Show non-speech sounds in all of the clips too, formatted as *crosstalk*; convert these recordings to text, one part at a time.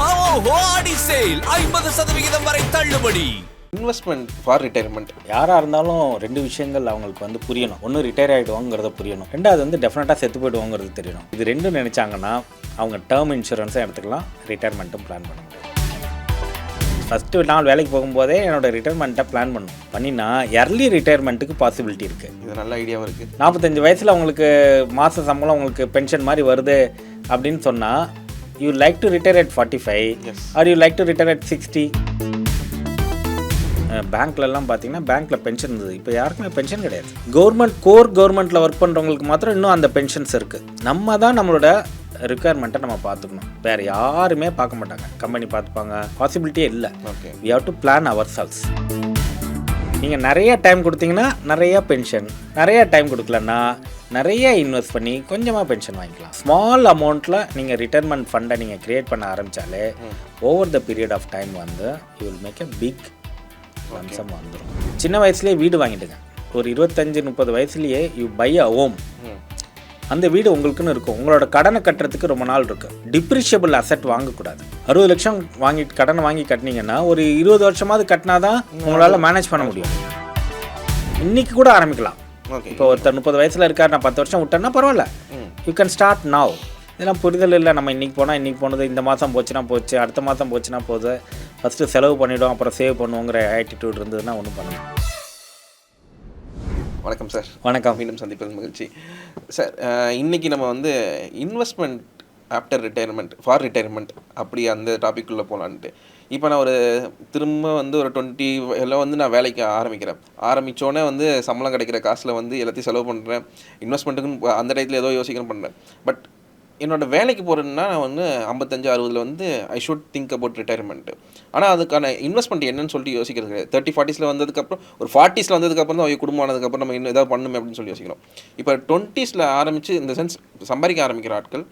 ஆஹா ஓஹோ ஆடி சேல் ஐம்பது சதவிகிதம் வரை தள்ளுபடி. இன்வெஸ்ட்மெண்ட் ஃபார் ரிட்டையர்மெண்ட் யாராக இருந்தாலும் ரெண்டு விஷயங்கள் அவங்களுக்கு வந்து புரியணும். ஒன்று ரிட்டையர் ஆகிடுவாங்கிறத புரியணும். ரெண்டாவது வந்து டெஃபினட்டாக செத்து போயிடுவாங்கிறது தெரியணும். இது ரெண்டும் நினச்சாங்கன்னா அவங்க டேர்ம் இன்சூரன்ஸும் எடுத்துக்கலாம். ரிட்டையர்மெண்ட்டும் பிளான் பண்ண முடியும் ஃபஸ்ட்டு நாள் வேலைக்கு போகும்போதே என்னோட ரிட்டையர்மெண்ட்டை பிளான் பண்ணும். பண்ணினா எர்லி ரிட்டையர்மெண்ட்டுக்கு பாசிபிலிட்டி இருக்குது இது நல்ல ஐடியாவும் இருக்கு. நாற்பத்தஞ்சு வயசில் உங்களுக்கு மாத சம்பளம் உங்களுக்கு பென்ஷன் மாதிரி வருது அப்படின்னு சொன்னால் you like to at forty five Yes. Are you like to retire at sixty பேங்க்லலாம் பார்த்தீங்கன்னா பேங்க்கில் பென்ஷன் இருந்தது. இப்போ யாருக்குமே பென்ஷன் கிடையாது. கவர்மெண்ட் கோர் கவர்மெண்ட்டில் ஒர்க் பண்ணுறவங்களுக்கு மாத்திரம் இன்னும் அந்த பென்ஷன்ஸ் இருக்குது நம்ம தான் நம்மளோட ரிக்குயர்மெண்ட்டை நம்ம பார்த்துக்கணும் வேறு யாருமே பார்க்க மாட்டாங்க. கம்பெனி பார்த்துப்பாங்க பாசிபிலிட்டியே இல்லை. Okay we have to plan ourselves நீங்கள் நிறைய டைம் கொடுத்தீங்கன்னா நிறைய பென்ஷன் நிறைய டைம் கொடுக்கலன்னா நிறைய இன்வெஸ்ட் பண்ணி கொஞ்சமாக பென்ஷன் வாங்கிக்கலாம். ஸ்மால் அமௌண்ட்டில் நீங்கள் ரிட்டைர்மெண்ட் ஃபண்டை நீங்கள் க்ரியேட் பண்ண ஆரம்பித்தாலே over the period of time வந்து you will make a big lump sum வந்துடும் சின்ன வயசுலேயே வீடு வாங்கிட்டுங்க ஒரு இருபத்தஞ்சு முப்பது வயசுலேயே யூ பை அ ஹோம் அந்த வீடு உங்களுக்குன்னு இருக்கும். உங்களோட கடனை கட்டுறதுக்கு ரொம்ப நாள் இருக்கு. டிப்ரிஷியபிள் அசெட் வாங்கக்கூடாது. அறுபது லட்சம் வாங்கி கடனை வாங்கி கட்டினீங்கன்னா ஒரு இருபது வருஷமாவது கட்டினா தான் உங்களால் மேனேஜ் பண்ண முடியும். இன்னைக்கு கூட ஆரம்பிக்கலாம். இப்போ ஒருத்தர் முப்பது வயசில் இருக்கார் நான் பத்து வருஷம் விட்டேன்னா பரவாயில்ல. யூ கேன் ஸ்டார்ட் நவ் இதெல்லாம் புரிதல் இல்லை. நம்ம இன்னைக்கு போனால் இன்னைக்கு போனது இந்த மாதம் போச்சுன்னா போச்சு அடுத்த மாதம் போச்சுன்னா போகுது. ஃபஸ்ட்டு செலவு பண்ணிவிடும் அப்புறம் சேவ் பண்ணுவோங்கிற ஆட்டிடியூட் இருந்ததுன்னா ஒன்றும் பண்ண முடியாது. வணக்கம் சார் வணக்கம். மீண்டும் சந்திப்பது மகிழ்ச்சி. சார் அஹ், இன்னைக்கு நம்ம வந்து investment after retirement for retirement அப்படி அந்த டாபிக்குள்ளே போகலான்ட்டு இப்போ நான் ஒரு திரும்ப வந்து ஒரு டுவெண்ட்டி எல்லாம் வந்து நான் வேலைக்கு ஆரம்பிக்கிறேன். ஆரம்பித்தோடனே வந்து சம்பளம் கிடைக்கிற காசில் வந்து எல்லாத்தையும் செலவு பண்ணுறேன் இன்வெஸ்ட்மெண்ட்டுக்குன்னு அந்த டயத்தில் ஏதோ யோசிக்கணும் பண்ணுறேன் பட் என்னோட வேலைக்கு போகிறேன்னா நான் வந்து ஐம்பத்தஞ்சு அறுபதில் வந்து I should think about retirement ஆனால் அதுக்கான இன்வெஸ்ட்மெண்ட் என்னன்னு சொல்லிட்டு யோசிக்கிறது கிடையாது. தேர்ட்டி ஃபார்ட்டிஸில் வந்ததுக்கப்புறம் ஒரு ஃபார்ட்டிஸில் வந்ததுக்கப்புறம் தான் குடும்பம் ஆனதுக்கப்புறம் நம்ம இன்னும் ஏதாவது பண்ணுமே அப்படின்னு சொல்லி யோசிக்கிறோம். இப்போ டுவெண்ட்டீஸில் ஆரம்பித்து இந்த சென்ஸ் சம்பாதிக்க ஆரம்பிக்கிற ஆட்கள்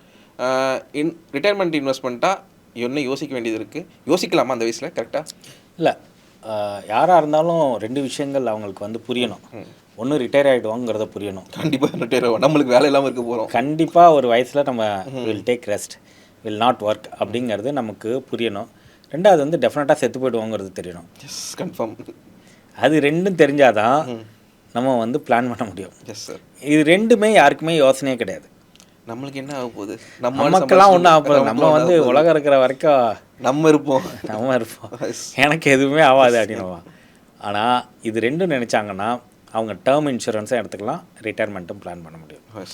இன் ரிட்டையர்மெண்ட் இன்வெஸ்ட்மெண்ட்டாக என்ன யோசிக்க வேண்டியது இருக்குது யோசிக்கலாமா அந்த வயசில்? கரெக்டாக இல்லை. யாராக இருந்தாலும் ரெண்டு விஷயங்கள் அவங்களுக்கு வந்து புரியணும். ஒன்று ரிட்டையர் ஆகிடுவாங்கிறத புரியணும். கண்டிப்பாக ரிட்டையர் ஆகும் நம்மளுக்கு வேலை இல்லாமல் இருக்க போகிறோம் கண்டிப்பாக ஒரு வயசில் நம்ம will take rest will not work அப்படிங்கிறது நமக்கு புரியணும். ரெண்டாவது வந்து டெஃபினட்டாக செத்து போயிடுவோங்கிறது தெரியணும். எஸ் கன்ஃபார்ம் அது ரெண்டும் தெரிஞ்சாதான் நம்ம வந்து பிளான் பண்ண முடியும். எஸ் சார் இது ரெண்டுமே யாருக்குமே யோசனையே கிடையாது. நம்மளுக்கு என்ன ஆக போகுது? நம்ம நமக்கெல்லாம் ஒன்றும் ஆகப்போகுது நம்ம வந்து உலகம் இருக்கிற வரைக்கும் நம்ம இருப்போம். நம்ம இருப்போம். எனக்கு எதுவுமே ஆகாது அப்படின்னுவான் ஆனால் இது ரெண்டும் நினச்சாங்கன்னா அவங்க டேர்ம் இன்சூரன்ஸும் எடுத்துக்கலாம் ரிட்டையர்மெண்ட்டும் பிளான் பண்ண முடியும்.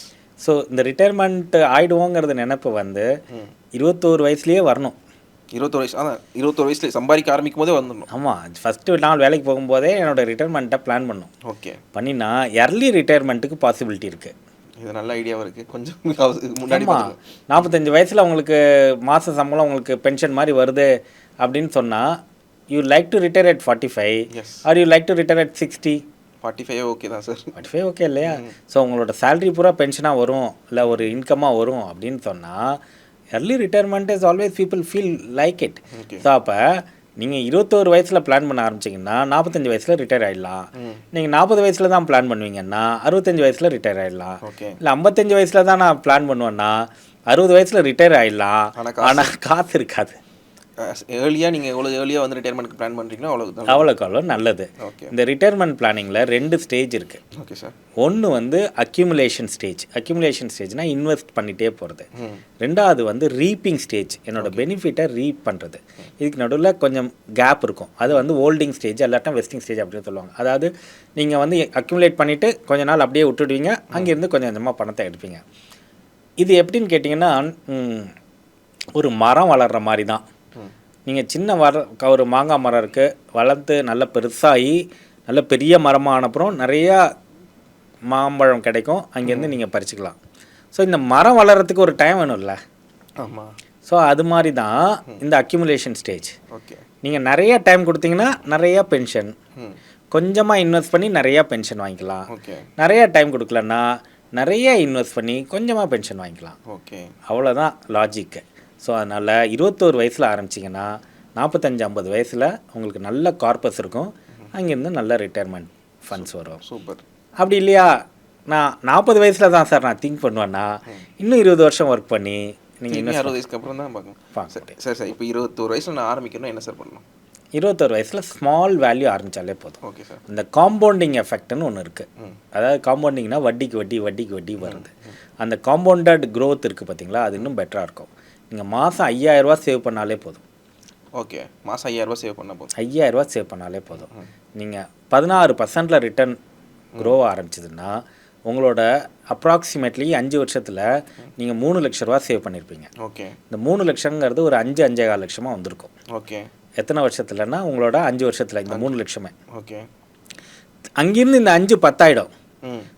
ஸோ இந்த ரிட்டையர்மெண்ட் ஆகிடுவோங்கிறது நினைப்பு வந்து இருபத்தோரு வயசுலேயே வரணும். இருபத்தொரு வயசு அதான் இருபத்தொரு வயசுல சம்பாதிக்க ஆரம்பிக்கும் போதே வந்துடணும். ஆமாம் ஃபஸ்ட்டு நாள் வேலைக்கு போகும்போதே என்னோட ரிட்டையர்மெண்ட்டை பிளான் பண்ணும். ஓகே பண்ணினா எர்லி ரிட்டையர்மெண்ட்டுக்கு பாசிபிலிட்டி இருக்குது இது நல்ல ஐடியாவும் இருக்குது கொஞ்சம் *laughs* முன்னாடி. நாற்பத்தஞ்சு வயசில் உங்களுக்கு மாத சம்பளம் உங்களுக்கு பென்ஷன் மாதிரி வருது அப்படின்னு சொன்னால் you like to retire at forty five. Are you like to retire at sixty forty five okay தான் சார் ஃபார்ட்டி ஃபைவ் ஓகே இல்லையா ஸோ உங்களோட சேலரி பூரா பென்ஷனாக வரும் இல்லை ஒரு இன்கமாக வரும் அப்படின்னு சொன்னால் early retirement is always people feel like it. So அப்போ நீங்கள் இருபத்தோரு வயசில் பிளான் பண்ண ஆரம்பிச்சிங்கன்னா நாற்பத்தஞ்சு வயசில் ரிட்டையர் ஆகிடலாம் நீங்கள் நாற்பது வயசில் தான் பிளான் பண்ணுவீங்கன்னா அறுபத்தஞ்சு வயசில் ரிட்டையர் ஆகிடலாம் இல்லை ஐம்பத்தஞ்சு வயசில் தான் நான் பிளான் பண்ணுவேன்னா அறுபது வயசில் ரிட்டையர் ஆகிடலாம் ஆனால் காசு இருக்காது. ஏர்லியாக நீங்கள் எவ்வளோ ஏர்லியாக வந்து ரிட்டையர்மெண்ட்க்கு பிளான் பண்ணுறீங்களோ அவ்வளோ அவ்வளோக்கு அவ்வளோ நல்லது. ஓகே இந்த ரிட்டையர்மெண்ட் பிளானிங்கில் ரெண்டு ஸ்டேஜ் இருக்குது ஓகே சார் ஒன்று வந்து அக்யூமுலேஷன் ஸ்டேஜ் அக்யூமுலேஷன் ஸ்டேஜ்னா இன்வெஸ்ட் பண்ணிட்டே போகிறது ரெண்டாவது வந்து ரீப்பிங் ஸ்டேஜ் என்னோட பெனிஃபிட்டை ரீப் பண்ணுறது இதுக்கு நடுவில் கொஞ்சம் கேப் இருக்கும். அது வந்து ஹோல்டிங் ஸ்டேஜ் இல்லாட்டா வெஸ்டிங் ஸ்டேஜ் அப்படின்னு சொல்லுவாங்க. அதாவது நீங்கள் வந்து அக்யூமுலேட் பண்ணிவிட்டு கொஞ்ச நாள் அப்படியே விட்டுடுவீங்க. அங்கேருந்து கொஞ்சம் கொஞ்சமாக பணத்தை எடுப்பீங்க. இது எப்படின்னு கேட்டிங்கன்னா ஒரு மரம் வளர்கிற மாதிரி தான் நீங்கள் சின்ன வர ஒரு மாங்காய் மரம் இருக்குது வளர்ந்து நல்ல பெருசாகி நல்ல பெரிய மரமான அப்புறம் நிறையா மாம்பழம் கிடைக்கும். அங்கேருந்து நீங்கள் பறிச்சுக்கலாம். ஸோ இந்த மரம் வளர்கிறதுக்கு ஒரு டைம் வேணும்ல. ஆமாம் ஸோ அது மாதிரி தான் இந்த அக்யூமுலேஷன் ஸ்டேஜ் ஓகே. நீங்கள் நிறைய டைம் கொடுத்தீங்கன்னா நிறையா பென்ஷன் கொஞ்சமாக இன்வெஸ்ட் பண்ணி நிறையா பென்ஷன் வாங்கிக்கலாம். ஓகே. நிறைய டைம் கொடுக்கலன்னா நிறைய இன்வெஸ்ட் பண்ணி கொஞ்சமாக பென்ஷன் வாங்கிக்கலாம். ஓகே. அவ்வளோதான் லாஜிக்கு ஸோ அதனால் இருபத்தோரு வயசில் ஆரம்பிச்சிங்கன்னா நாற்பத்தஞ்சு ஐம்பது வயசில் உங்களுக்கு நல்ல கார்பஸ் இருக்கும். அங்கேருந்து நல்ல ரிட்டையர்மெண்ட் ஃபண்ட்ஸ் வரும். சூப்பர் அப்படி இல்லையா? நான் நாற்பது வயசில் தான் சார் நான் திங்க் பண்ணுவேன்னா இன்னும் இருபது வருஷம் ஒர்க் பண்ணி நீங்கள் திரும்பி அறுபது வயசுக்கு அப்புறம் தான் பார்க்கணும். பார்க்க சரி சரி சார். இப்போ இருபத்தோரு வயசில் நான் ஆரம்பிக்கணும் என்ன சார் பண்ணணும்? இருபத்தொரு வயசில் ஸ்மால் வேல்யூ ஆரம்பித்தாலே போதும். ஓகே சார் இந்த காம்பவுண்டிங் எஃபெக்ட்னு ஒன்று இருக்குது அதாவது காம்பவுண்டிங்னா வட்டிக்கு வட்டி வட்டிக்கு வட்டி வருது. அந்த காம்பவுண்டட் growth இருக்குது பார்த்தீங்களா அது இன்னும் பெட்டராக இருக்கும். நீங்கள் மாதம் ஐயாயிரரூவா சேவ் பண்ணாலே போதும். ஓகே மாதம் ஐயாயிரரூபா சேவ் பண்ண போதும். ஐயாயிரரூவா சேவ் பண்ணாலே போதும். நீங்கள் பதினாறு பர்சன்டில் ரிட்டர்ன் க்ரோ ஆரம்பிச்சதுன்னா உங்களோட அப்ராக்சிமேட்லி அஞ்சு வருஷத்தில் நீங்கள் மூணு லட்ச ரூபா சேவ் பண்ணியிருப்பீங்க ஓகே இந்த மூணு லட்சங்கிறது ஒரு அஞ்சு அஞ்சே கால் லட்சமாக வந்திருக்கும். ஓகே எத்தனை வருஷத்துலன்னா உங்களோட அஞ்சு வருஷத்தில் இந்த மூணு லட்சமே. ஓகே அங்கிருந்து இந்த அஞ்சு பத்தாயிடும்.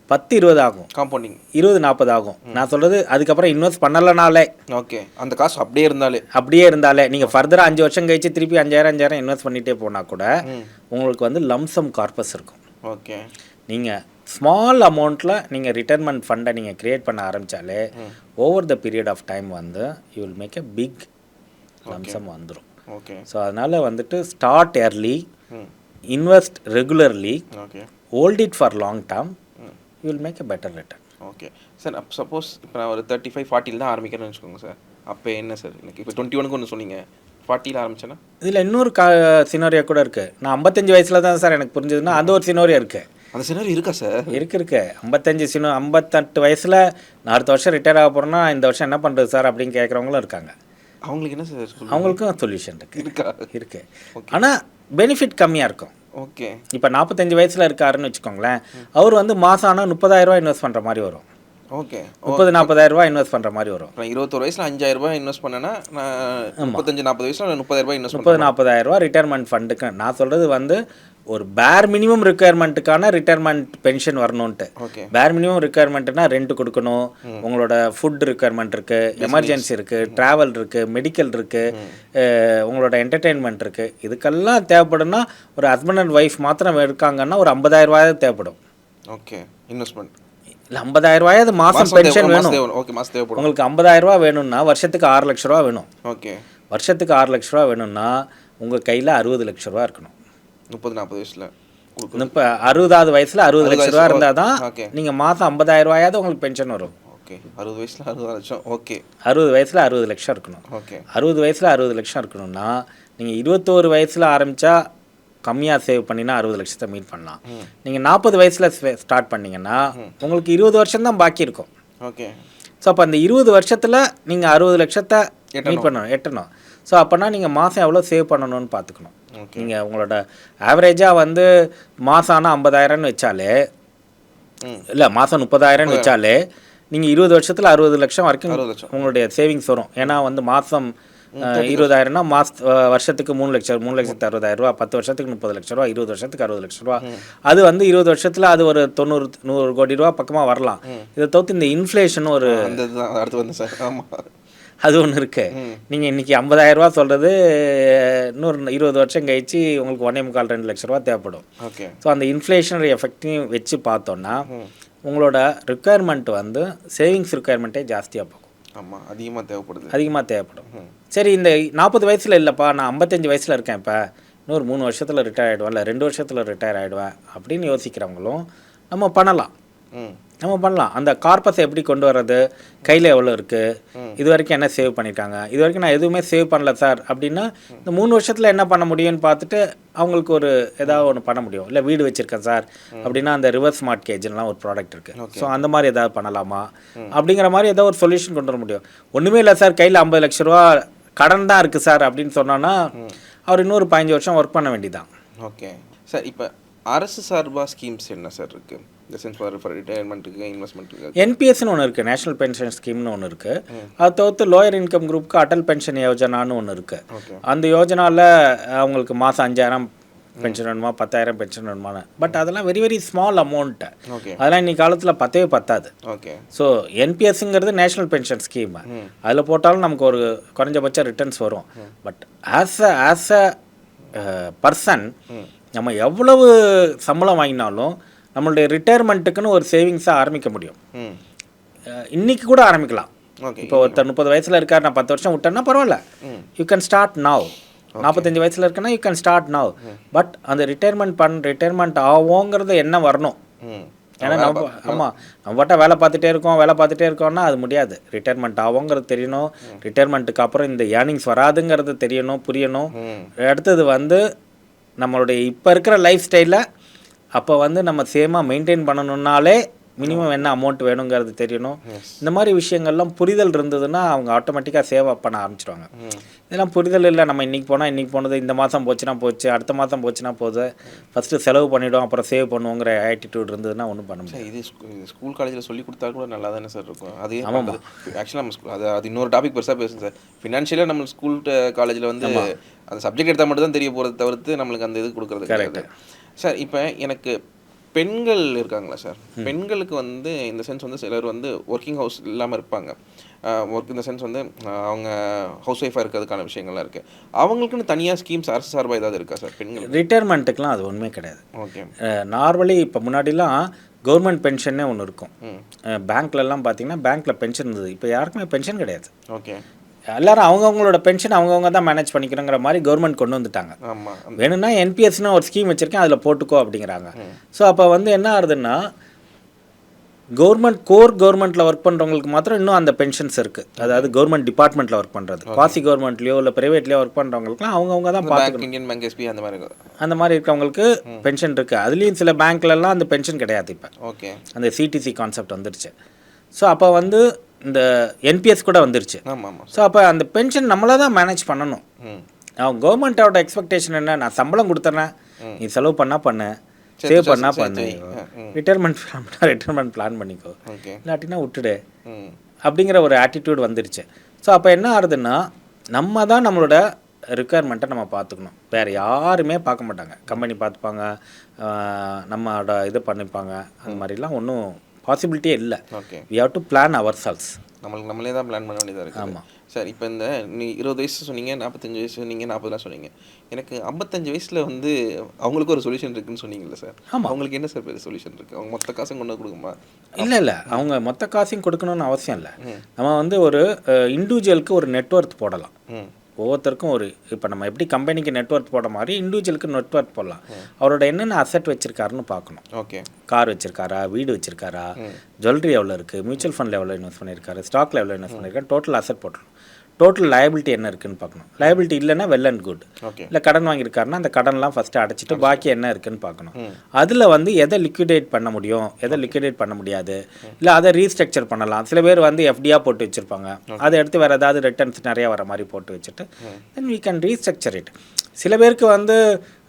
பத்து இருபது ஆகும். காம்பவுண்டிங் இருபது நாற்பது ஆகும். நான் சொல்கிறது அதுக்கப்புறம் இன்வெஸ்ட் பண்ணலனாலே. ஓகே அந்த காசு அப்படியே இருந்தாலே. அப்படியே இருந்தாலே. நீங்கள் ஃபர்தராக அஞ்சு வருஷம் கழிச்சு திருப்பி அஞ்சாயிரம் அஞ்சாயிரம் இன்வெஸ்ட் பண்ணிகிட்டே போனால் கூட உங்களுக்கு வந்து லம்சம் கார்பஸ் இருக்கும். ஓகே நீங்கள் ஸ்மால் அமௌண்ட்டில் நீங்கள் ரிட்டர்மெண்ட் ஃபண்டை நீங்கள் க்ரியேட் பண்ண ஆரம்பித்தாலே over the period of time வந்து you will make a big lump sum வந்துடும் ஓகே ஸோ அதனால் வந்துட்டு start hmm. Invest regularly okay hold it for long term you will make a better return okay sir அப்போ suppose இப்போ நான் ஒரு thirty five ஃபார்ட்டியில் தான் ஆரம்பிக்கிறேன்னு வச்சுக்கோங்க சார் அப்போ என்ன சார் எனக்கு இப்போ டுவெண்ட்டி ஒனுக்கு ஒன்று சொன்னீங்க. ஃபார்ட்டியில் ஆரம்பிச்சேன்னா? இதில் இன்னொரு கா சினோரியா கூட இருக்குது நான் ஐம்பத்தஞ்சு வயசில் தான் சார் எனக்கு புரிஞ்சதுன்னா அந்த ஒரு சினோரியா இருக்குது அந்த சினாரி இருக்கா சார் இருக்கு இருக்கு. ஐம்பத்தஞ்சு சினோ ஐம்பத்தெட்டு வயசில் நான் அடுத்த வருஷம் ரிட்டையர் ஆக போகிறேன்னா இந்த வருஷம் என்ன பண்ணுறது சார் அப்படின்னு கேட்குறவங்களும் இருக்காங்க. அவங்களுக்கு என்ன சார் அவங்களுக்கும் சொல்யூஷன் இருக்கு. இருக்கா? இருக்கு. ஆனால் பெனிஃபிட் கம்மியாக இருக்கும். ஓகே இப்போ நாற்பத்தஞ்சு வயசில் இருக்காருன்னு வச்சுக்கோங்களேன். அவர் வந்து மாதம் ஆனால் முப்பதாயிரரூவா இன்வெஸ்ட் பண்ணுற மாதிரி வரும். ஓகே முப்பது நாற்பதாயிரரூவா இன்வெஸ்ட் பண்ணுற மாதிரி வரும். நான் இருபத்தொரு வயசில் அஞ்சாயிரம் ரூபாய் இன்வெஸ்ட் பண்ணேன்னா நான் முப்பத்தஞ்சு நாற்பது வயசில் முப்பதாயிரம் ரூபாய் இன்வெஸ்ட் முப்பது நாற்பதாயிரரூவா ரிட்டையர்மெண்ட் ஃபண்டுக்கு நான் சொல்கிறது வந்து ஒரு பேர் மினிமம் ரிக்குயர்மெண்ட்டுக்கான ரிட்டையர்மெண்ட் பென்ஷன் வரணுன்ட்டு ஓகே பேர் மினிமம் ரிக்குயர்மெண்ட்னா ரெண்ட் கொடுக்கணும். உங்களோட ஃபுட் ரிக்குயர்மெண்ட் இருக்கு எமர்ஜென்சி இருக்கு டிராவல் இருக்கு மெடிக்கல் இருக்கு அஹ், உங்களோட என்டர்டெயின்மெண்ட் இருக்கு. இதுக்கெல்லாம் தேவைப்படும்னா ஒரு ஹஸ்பண்ட் அண்ட் ஒய்ஃப் மாத்திரம் இருக்காங்கன்னா ஒரு 50000 ரூபாயாவது தேவைப்படும். ஓகே இன்வெஸ்ட்மெண்ட் இல்லை 50000 ரூபாயாவது மாதம் பென்ஷன் வேணும். ஓகே மாதம் தேவைப்படும். உங்களுக்கு 50000 ரூபா வேணும்னா வருஷத்துக்கு ஆறு லட்ச ரூபா வேணும். ஓகே வருஷத்துக்கு ஆறு லட்ச ரூபா வேணும்னா உங்கள் கையில் அறுபது லட்ச ரூபா இருக்கணும். முப்பது நாற்பது வயசில் இப்போ அறுபதாவது வயசில் அறுபது லட்ச ரூபா இருந்தால் தான் நீங்கள் மாதம் 50000 ரூபாயாவது உங்களுக்கு பென்ஷன் வரும். ஓகே அறுபது வயசில் அறுபது லட்சம். ஓகே அறுபது வயசில் அறுபது லட்சம் இருக்கணும். ஓகே அறுபது வயசில் அறுபது லட்சம் இருக்கணும்னா நீங்கள் இருபத்தோரு வயசில் ஆரம்பித்தா கம்மியாக சேவ் பண்ணினா அறுபது லட்சத்தை மீட் பண்ணலாம். நீங்கள் நாற்பது வயசில் ஸ்டார்ட் பண்ணீங்கன்னா உங்களுக்கு இருபது வருஷம் தான் பாக்கி இருக்கும். ஓகே. ஸோ அப்போ அந்த இருபது வருஷத்தில் நீங்கள் அறுபது லட்சத்தை மீட் பண்ணணும் எட்டணும். ஸோ அப்போனா நீங்கள் மாதம் எவ்வளோ சேவ் பண்ணணும்னு பார்த்துக்கணும் நீங்கள் உங்களோட ஆவரேஜாக வந்து மாதம் ஆனால் ஐம்பதாயிரம்னு வச்சாலே இல்லை மாதம் முப்பதாயிரம்னு வச்சாலே நீங்கள் இருபது வருஷத்தில் அறுபது லட்சம் வரைக்கும் உங்களுடைய சேவிங்ஸ் வரும். ஏன்னா வந்து மாதம் இருபதாயிரம்னா அஹ், வருஷத்துக்கு மூணு லட்சம் மூணு லட்சத்து அறுபதாயிரம் ரூபா பத்து வருஷத்துக்கு முப்பது லட்ச ரூபா இருபது வருஷத்துக்கு அறுபது லட்ச ரூபா. அது வந்து இருபது வருஷத்தில் அது ஒரு தொண்ணூறு நூறு கோடி ரூபா பக்கமாக வரலாம். இதை தவிர்த்து இந்த இன்ஃப்ளேஷன் ஒரு அடுத்து சார் ஆமாம் அது ஒன்று இருக்கு. நீங்கள் இன்னைக்கு 50000 ரூபா சொல்கிறது இன்னொரு இருபது வருஷம் கழிச்சு உங்களுக்கு ஒன்றே முக்கால் ரெண்டு லட்ச ரூபா தேவைப்படும். ஓகே. ஸோ அந்த இன்ஃப்ளேஷனரி எஃபெக்டையும் வச்சு பார்த்தோன்னா உங்களோட ரிக்குயர்மெண்ட் வந்து சேவிங்ஸ் ரிக்குயர்மெண்ட்டே ஜாஸ்தியாக போகும். ஆமாம் அதிகமாக தேவைப்படுது. அதிகமாக தேவைப்படும். சரி இந்த நாற்பது வயசில் இல்லைப்பா நான் ஐம்பத்தஞ்சு வயசில் இருக்கேன் இப்போ. இன்னொரு மூணு வருஷத்தில் ரிட்டையர் ஆகிடுவேன் இல்லை ரெண்டு வருஷத்தில் ரிட்டையர் ஆகிடுவேன் அப்படின்னு யோசிக்கிறவங்களும் நம்ம பண்ணலாம். நம்ம பண்ணலாம். அந்த கார்பஸை எப்படி கொண்டு வர்றது? கையில் எவ்வளோ இருக்குது இது வரைக்கும் என்ன சேவ் பண்ணிட்டாங்க இது வரைக்கும் நான் எதுவுமே சேவ் பண்ணல சார் அப்படின்னா இந்த மூணு வருஷத்தில் என்ன பண்ண முடியும்னு பார்த்துட்டு அவங்களுக்கு ஒரு ஏதாவது ஒன்று பண்ண முடியும். இல்லை வீடு வச்சுருக்கேன் சார் அப்படின்னா அந்த ரிவர்ஸ் மார்க்கேஜ்லாம் ஒரு ப்ராடக்ட் இருக்குது ஸோ அந்த மாதிரி ஏதாவது பண்ணலாமா? அப்படிங்கிற மாதிரி ஏதாவது ஒரு சொல்யூஷன் கொண்டு வர முடியும். ஒன்றுமே இல்லை சார் கையில் ஐம்பது லட்ச ரூபா கடன் தான் இருக்குது சார் அப்படின்னு சொன்னோன்னா அவர் இன்னொரு பதினஞ்சு வருஷம் ஒர்க் பண்ண வேண்டியதான் ஓகே சார் இப்போ அரசு சார்பாக ஸ்கீம்ஸ் என்ன சார் இருக்குது இந்த சென்ஸ் ஃபார் ஃபார் ரிட்டையர்மெண்ட்டுக்கு இன்வெஸ்ட்மெண்ட்டுக்கு என்பிஎஸ்னு ஒன்று இருக்குது நேஷனல் பென்ஷன் ஸ்கீம்னு ஒன்று இருக்குது அது தவிர்த்து லோயர் இன்கம் குரூப்புக்கு அடல் பென்ஷன் யோஜனான்னு ஒன்று இருக்குது அந்த யோஜனாவில் அவங்களுக்கு மாதம் அஞ்சாயிரம் பென்ஷன் வேணுமா? பத்தாயிரம் பென்ஷன் வேணுமான்னு. பட் அதெல்லாம் வெரி வெரி ஸ்மால் அமௌண்ட்டு அதெல்லாம் இன்னைக்கு காலத்தில் பத்தவே பத்தாது. ஓகே ஸோ என்பிஎஸ்ங்கிறது நேஷனல் பென்ஷன் ஸ்கீம் அதில் போட்டாலும் நமக்கு ஒரு குறைஞ்சபட்ச ரிட்டர்ன்ஸ் வரும். But as a as a person நம்ம எவ்வளவு சம்பளம் வாங்கினாலும் நம்மளுடைய ரிட்டையர்மெண்ட்டுக்குன்னு ஒரு சேவிங்ஸை ஆரம்பிக்க முடியும். அஹ் இன்னைக்கு கூட ஆரம்பிக்கலாம். இப்போ ஒருத்தர் முப்பது வயசில் இருக்கார் நான் பத்து வருஷம் விட்டேன்னா பரவாயில்ல. யூ கேன் ஸ்டார்ட் நவ் நாற்பத்தஞ்சு வயசில் இருக்கேன்னா you can start now but அந்த ரிட்டையர்மெண்ட் பண் ரிட்டையர்மெண்ட் ஆகுங்கிறது என்ன வரணும்? ஏன்னா நம்ம ஆமாம் நம்ம வேலை பார்த்துட்டே இருக்கோம் வேலை பார்த்துட்டே இருக்கோம்னா அது முடியாது. ரிட்டையர்மெண்ட் ஆகுங்கிறது தெரியணும். ரிட்டையர்மெண்ட்டுக்கு அப்புறம் இந்த ஏர்னிங்ஸ் வராதுங்கிறது தெரியணும் புரியணும். அடுத்தது வந்து நம்மளுடைய இப்போ இருக்கிற லைஃப் ஸ்டைலில் அப்போ வந்து நம்ம சேமாக மெயின்டைன் பண்ணணுன்னாலே மினிமம் என்ன அமௌண்ட் வேணுங்கிறது தெரியணும். இந்த மாதிரி விஷயங்கள்லாம் புரிதல் இருந்ததுன்னா அவங்க ஆட்டோமேட்டிக்காக சேவ் பண்ண ஆரம்பிச்சிருவாங்க. இதெல்லாம் புரிதல் இல்லை. நம்ம இன்றைக்கி போனால் இன்றைக்கி போனது இந்த மாதம் போச்சுன்னா போச்சு அடுத்த மாதம் போச்சுன்னா போகுது. ஃபஸ்ட்டு செலவு பண்ணிவிடும் அப்புறம் சேவ் பண்ணுவோங்கிற ஆட்டிடியூட் இருந்ததுன்னா ஒன்றும் பண்ண முடியாது. சார் இது ஸ்கூ- இது ஸ்கூல் காலேஜில் சொல்லி கொடுத்தா கூட நல்லா தானே சார் இருக்கும். அது ஆக்சுவலாக நம்ம அது அது இன்னொரு டாபிக் பெருசாக பேசும் சார் ஃபினான்ஷியலாக நம்ம ஸ்கூல் காலேஜில் வந்து அந்த சப்ஜெக்ட் எடுத்தால் மட்டும் தான் தெரிய போகிறத தவிர்த்து நம்மளுக்கு அந்த இது கொடுக்குறது கிடையாது. சார் இப்போ எனக்கு பெண்கள் இருக்காங்களா சார்? பெண்களுக்கு வந்து இந்த சென்ஸ் வந்து சிலர் வந்து ஒர்க்கிங் ஹவுஸ் இல்லாமல் இருப்பாங்க. ஒர்க் இந்த சென்ஸ் வந்து அவங்க ஹவுஸ் ஒய்ஃபாக இருக்கிறதுக்கான விஷயங்கள்லாம் இருக்குது அவங்களுக்குன்னு தனியாக ஸ்கீம்ஸ் அரசு சார்பாக ஏதாவது இருக்கா சார் பெண்கள்? ரிட்டையர்மெண்ட்டுக்கெலாம் அது ஒன்றுமே கிடையாது. ஓகே. நார்மலி இப்போ முன்னாடிலாம் கவர்மெண்ட் பென்ஷனே ஒன்று இருக்கும். பேங்க்லலாம் பார்த்தீங்கன்னா பேங்க்கில் பென்ஷன் இருந்தது. இப்போ யாருக்குமே பென்ஷன் கிடையாது. ஓகே. எல்லாரும் அவங்கவுங்களோட பென்ஷன் அவங்கவுங்க தான் மேனேஜ் பண்ணிக்கிறோங்கிற மாதிரி கவர்மெண்ட் கொண்டு வந்துட்டாங்க. வேணும்னா என்பிஎஸ்னு ஒரு ஸ்கீம் வச்சுருக்கேன் அதில் போட்டுக்கோ அப்படிங்கிறாங்க. ஸோ அப்போ வந்து என்ன ஆகுதுன்னா கவர்மெண்ட் கோர் கவர்மெண்ட்டில் ஒர்க் பண்ணுறவங்களுக்கு மாத்திரம் இன்னும் அந்த பென்ஷன்ஸ் இருக்குது அதாவது கவர்மெண்ட் டிபார்ட்மெண்ட்டில் ஒர்க் பண்ணுறது குவாசி கவர்மெண்ட்லேயோ இல்லை ப்ரைவேட்லேயோ ஒர்க் பண்ணுறவங்களுக்குலாம் அவங்கவுங்க தான் இந்தியன் பேங்க் எஸ்பி அந்த மாதிரி அந்த மாதிரி இருக்கவங்களுக்கு பென்ஷன் இருக்குது அதுலேயும் சில பேங்க்லலாம் அந்த பென்ஷன் கிடையாது இப்போ. ஓகே அந்த சிடிசி கான்செப்ட் வந்துருச்சு. ஸோ அப்போ வந்து இந்த என்பிஎஸ் கூட வந்துருச்சு. ஸோ அப்போ அந்த பென்ஷன் நம்மளை தான் மேனேஜ் பண்ணணும். அவன் கவர்மெண்ட்டோட எக்ஸ்பெக்டேஷன் என்ன? நான் சம்பளம் கொடுத்துட்றேன் நீ செலவு பண்ணால் பண்ணு. சேவ் பண்ணால் பண்ணு பிளான் பண்ணால் ரிட்டைர்மெண்ட் பிளான் பண்ணிக்கோ. இல்லாட்டினா விட்டுடு. அப்படிங்கிற ஒரு ஆட்டிடியூட் வந்துருச்சு. ஸோ அப்போ என்ன ஆகுதுன்னா நம்ம தான் நம்மளோட ரிக்குயர்மெண்ட்டை நம்ம பார்த்துக்கணும். வேறு யாருமே பார்க்க மாட்டாங்க. கம்பெனி பார்த்துப்பாங்க. நம்மளோட இது பண்ணிப்பாங்க. அந்த மாதிரிலாம் ஒன்றும் பாசிபிலிட்டியே இல்லை. Okay we have to plan ourselves நம்மளுக்கு நம்மளே தான் பிளான் பண்ண வேண்டியதாக இருக்குது. ஆமா. சார் இப்போ இந்த நீ இருபது வயசு சொன்னீங்க நாற்பத்தஞ்சு வயசு சொன்னீங்க நாற்பதுலாம் சொன்னீங்க. எனக்கு ஐம்பத்தஞ்சு வயசில் வந்து அவங்களுக்கு ஒரு சொல்யூஷன் இருக்குன்னு சொன்னீங்கல்ல சார் ஆமா. அவங்களுக்கு என்ன சார் பெரிய சொல்யூஷன் இருக்குது அவங்க மொத்த காசும் கொண்டு கொடுக்குமா? இல்லை இல்லை. அவங்க மொத்த காசையும் கொடுக்கணும்னு அவசியம் இல்லை. நம்ம வந்து ஒரு இண்டிவிஜுவலுக்கு ஒரு நெட்ஒர்க் போடலாம். ம். ஒவ்வொருத்தருக்கும் ஒரு இப்போ நம்ம எப்படி கம்பெனிக்கு நெட்ஒர்க் போட மாதிரி இண்டிவிஜுவலுக்கு நெட்ஒர்க் போடலாம். அவரோட என்னென்ன அசெட் வச்சிருக்காருன்னு பார்க்கணும். ஓகே கார் வச்சிருக்காரா? வீடு வச்சிருக்காரா? ஜுவல்லரி எவ்வளோ இருக்குது மியூச்சுவல் ஃபண்டில் எவ்வளோ இன்வெஸ்ட் பண்ணியிருக்காரு ஸ்டாக்ல எவ்வளோ இன்வெஸ்ட் பண்ணியிருக்காரு டோட்டல் அசெட் போட்டுரும் டோட்டல் liability என்ன இருக்குன்னு பார்க்கணும். Liability இல்லைன்னா வெல் அண்ட் குட் இல்லை கடன் வாங்கியிருக்காருன்னா அந்த கடன்லாம் ஃபஸ்ட்டு அடைச்சிட்டு பாக்கி என்ன இருக்குன்னு பார்க்கணும். அதில் வந்து எதை லிக்விடேட் பண்ண முடியும்? எதை லிக்விடேட் பண்ண முடியாது? இல்லை அதை ரீஸ்ட்ரக்சர் பண்ணலாம். சில பேர் வந்து எஃப்டியாக போட்டு வச்சுருப்பாங்க. அதை எடுத்து வேறு ஏதாவது ரிட்டர்ன்ஸ் நிறையா வர மாதிரி போட்டு வச்சுட்டு then we can restructure it சில பேருக்கு வந்து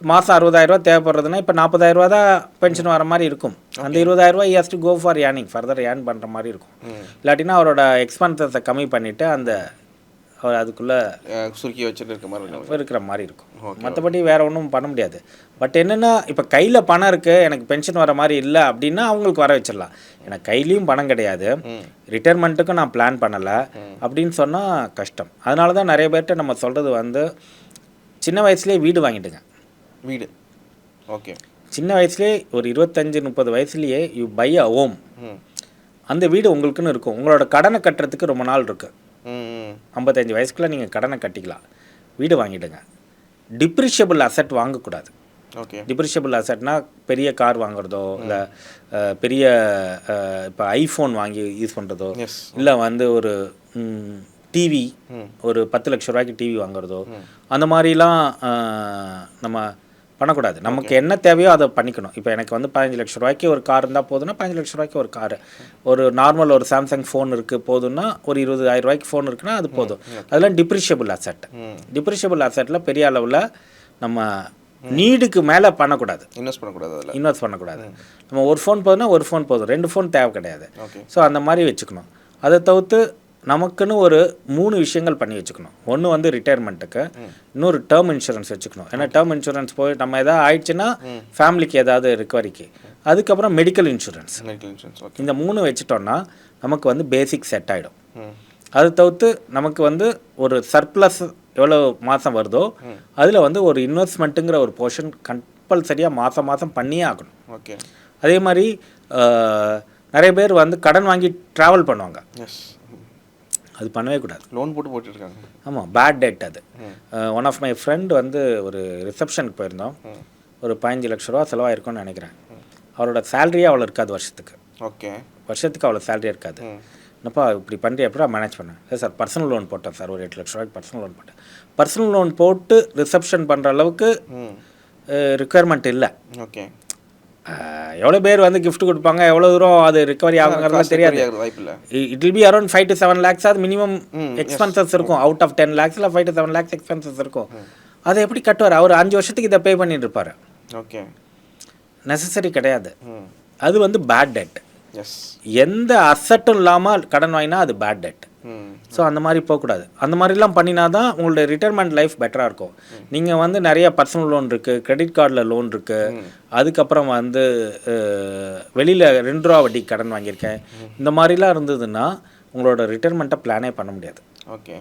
மாதம் அறுபதாயிரரூவா தேவைப்படுறதுன்னா இப்போ நாற்பதாயிரரூவா தான் பென்ஷன் வர மாதிரி இருக்கும். அந்த இருபதாயிரரூவா has to go for earning further earn பண்ணுற மாதிரி இருக்கும். இல்லாட்டினா அவரோட எக்ஸ்பென்சஸை கம்மி பண்ணிவிட்டு அந்த அதுக்குள்ளே சுருக்கி வச்சுட்டு இருக்க மாதிரி இருக்கிற மாதிரி இருக்கும். மற்றபடி வேற ஒன்றும் பண்ண முடியாது. பட் என்னென்னா இப்போ கையில் பணம் இருக்குது எனக்கு பென்ஷன் வர மாதிரி இல்லை அப்படின்னா அவங்களுக்கு வர வச்சிடலாம். எனக்கு கையிலையும் பணம் கிடையாது. ரிட்டையர்மெண்ட்டுக்கும் நான் பிளான் பண்ணலை. அப்படின்னு சொன்னால் கஷ்டம். அதனால தான் நிறைய பேர்கிட்ட நம்ம சொல்கிறது வந்து சின்ன வயசுலேயே வீடு வாங்கிடுங்க. வீடு. ஓகே. சின்ன வயசுலேயே ஒரு இருபத்தஞ்சு முப்பது வயசுலேயே யூ பை அ ஹோம் அந்த வீடு உங்களுக்குன்னு இருக்கும். உங்களோட கடனை கட்டுறதுக்கு ரொம்ப நாள் இருக்குது ஐம்பத்தஞ்சு வயசுக்குள்ளே நீங்கள் கடனை கட்டிக்கலாம். வீடு வாங்கிடுங்க. டிப்ரிஷியபிள் அசெட் வாங்கக்கூடாது. ஓகே. டிப்ரிஷியபிள் அசெட்னா பெரிய கார் வாங்குறதோ இல்லை பெரிய இப்போ ஐஃபோன் வாங்கி யூஸ் பண்ணுறதோ இல்லை வந்து ஒரு டிவி ஒரு பத்து லட்ச ரூபாய்க்கு டிவி வாங்குறதோ அந்த மாதிரிலாம் நம்ம பண்ணக்கூடாது. நமக்கு என்ன தேவையோ அதை பண்ணிக்கணும். இப்போ எனக்கு வந்து பதினஞ்சு லட்ச ரூபாய்க்கு ஒரு கார் இருந்தால் போதுன்னா பதினஞ்சு லட்ச ரூபாய்க்கு ஒரு கார். ஒரு நார்மல் ஒரு சாம்சங் ஃபோன் இருக்குது போதுன்னா ஒரு இருபதாயிரம் ரூபாய்க்கு ஃபோன் இருக்குன்னா அது போதும். அதெல்லாம் டிப்ரிஷியபிள் அசெட் டிப்ரிஷியபிள் அசெட்டில் பெரிய அளவில் நம்ம நீடுக்கு மேலே பண்ணக்கூடாது. இன்வெஸ்ட் பண்ணக்கூடாது இன்வெஸ்ட் பண்ணக்கூடாது. நம்ம ஒரு ஃபோன் போதுன்னா ஒரு ஃபோன் போதும். ரெண்டு ஃபோன் தேவை கிடையாது. ஸோ அந்த மாதிரி வச்சுக்கணும். அதை தவிர்த்து நமக்குன்னு ஒரு மூணு விஷயங்கள் பண்ணி வச்சுக்கணும். ஒன்று வந்து ரிட்டையர்மெண்ட்டுக்கு இன்னொரு டேர்ம் இன்சூரன்ஸ் வச்சுக்கணும். ஏன்னா டேர்ம் இன்சூரன்ஸ் போய் நம்ம எதாவது ஆயிடுச்சுன்னா ஃபேமிலிக்கு ஏதாவது ரிக்கவரிக்கு அதுக்கப்புறம் மெடிக்கல் இன்சூரன்ஸ் இந்த மூணு வச்சுட்டோம்னா நமக்கு வந்து பேசிக் செட் ஆகிடும் அதை தவிர்த்து நமக்கு வந்து ஒரு சர்ப்ளஸ் எவ்வளோ மாதம் வருதோ அதில் வந்து ஒரு இன்வெஸ்ட்மெண்ட்டுங்கிற ஒரு போர்ஷன் கம்பல்சரியாக மாதம் மாதம் பண்ணியே ஆகணும். ஓகே. அதே மாதிரி நிறைய பேர் வந்து கடன் வாங்கி ட்ராவல் பண்ணுவாங்க. அது பண்ணவே கூடாது. லோன் போட்டு போட்டுருக்காங்க ஆமாம் பேட் டேட் அது. ஒன் ஆஃப் மை ஃப்ரெண்ட் வந்து ஒரு ரிசப்ஷனுக்கு போயிருந்தோம். ஒரு பதினஞ்சு லட்ச ரூபா செலவாயிருக்கும்னு நினைக்கிறேன். அவரோட சேலரியே அவ்வளோ இருக்காது வருஷத்துக்கு. ஓகே. வருஷத்துக்கு அவ்வளோ சேலரி இருக்காது. என்னப்பா இப்படி பண்ணுறி எப்படா மேனேஜ் பண்ணேன் சார் சார் பர்சனல் லோன் போட்டேன் சார் ஒரு எட்டு லட்ச ரூபாய்க்கு பர்சனல் லோன் போட்டேன். பர்சனல் லோன் போட்டு ரிசப்ஷன் பண்ணுற அளவுக்கு ரிக்குயர்மெண்ட் இல்லை. ஓகே. எவ்வளோ பேர் வந்து gift கொடுப்பாங்க எவ்வளோ தூரம் அது ரிகவரி ஆகுங்கிறதுலாம் தெரியாது. It will be around five to seven lakhs அது மினிமம் எக்ஸ்பென்சஸ் இருக்கும். Out of ten லேக்ஸில் five to seven lakhs expenses இருக்கும். அதை எப்படி கட்டுவார்? அவர் அஞ்சு வருஷத்துக்கு இதை பே பண்ணிட்டு இருப்பார். ஓகே. நெசசரி கிடையாது. அது வந்து பேட் டெட் எந்த அசட்டும் இல்லாமல் கடன் வாங்கினா அது பேட் டெட் ஸோ அந்த மாதிரி போகக்கூடாது. அந்த மாதிரிலாம் பண்ணினா தான் உங்களோட ரிட்டைர்மெண்ட் லைஃப் பெட்டராக இருக்கும் நீங்கள் வந்து நிறைய பர்சனல் லோன் இருக்குது கிரெடிட் கார்டில் லோன் இருக்குது அதுக்கப்புறம் வந்து வெளியில் ரெண்டு ரூபா வட்டி கடன் வாங்கியிருக்கேன். இந்த மாதிரிலாம் இருந்ததுன்னா உங்களோட ரிட்டைர்மெண்ட்டை பிளானே பண்ண முடியாது. ஓகே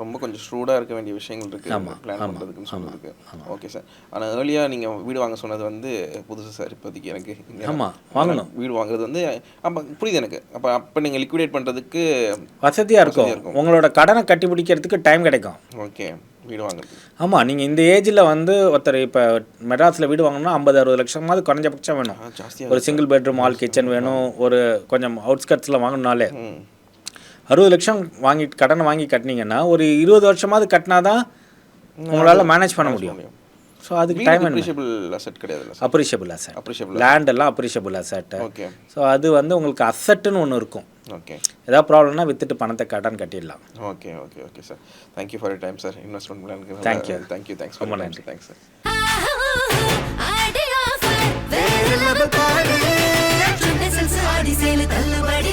ரொம்ப கொஞ்சம் ஷூடாக இருக்க வேண்டிய விஷயங்கள் இருக்குது பிளான் பண்ணுறதுக்குன்னு சொல்றதுக்கு. ஓகே சார் ஆனால் ஏர்லியாக நீங்கள் வீடு வாங்க சொன்னது வந்து புதுசு சார் இப்போதைக்கு எனக்கு. ஆமா, வாங்கணும். வீடு வாங்குறது வந்து அப்போ புரியுது எனக்கு. அப்போ அப்போ நீங்கள் லிக்விடேட் பண்ணுறதுக்கு வசதியாக இருக்கும். உங்களோட கடனை கட்டி பிடிக்கிறதுக்கு டைம் கிடைக்கும். ஓகே வீடு வாங்குறது. ஆமாம் நீங்கள் இந்த ஏஜில் வந்து ஒருத்தர் இப்போ மெட்ராஸில் வீடு வாங்கணும்னா ஐம்பது அறுபது லட்சமாவது குறைஞ்சபட்சம் வேணும். ஒரு சிங்கிள் பெட்ரூம் ஹால் கிச்சன் வேணும். ஒரு கொஞ்சம் அவுட்ஸ்கட்ஸில் வாங்கணுனாலே ம். அறுபது லட்சம் வாங்கி கடனை வாங்கி கட்டினீங்கன்னா ஒரு இருபது வருஷமாவது கட்டினா தான் உங்களால் மேனேஜ் பண்ண முடியும். ஸோ அதுக்கு டைம் அப்ரிஷியபிள் அசெட் கிடையாதுல்ல sir appreciable asset appreciable land எல்லாம் அப்ரிஷியபிள் அசட் ஓகே ஸோ அது வந்து உங்களுக்கு அசட்டுன்னு ஒன்று இருக்கும். ஓகே ஏதாவது ப்ராப்ளம்னா வித்துட்டு பணத்தை கடன் கட்டிடலாம். Okay okay okay sir thank you for time sir investment பிளானுக்கு Thank you. Thank you thanks ரொம்ப நன்றி. தேங்க்ஸ் சார் தள்ளுபடி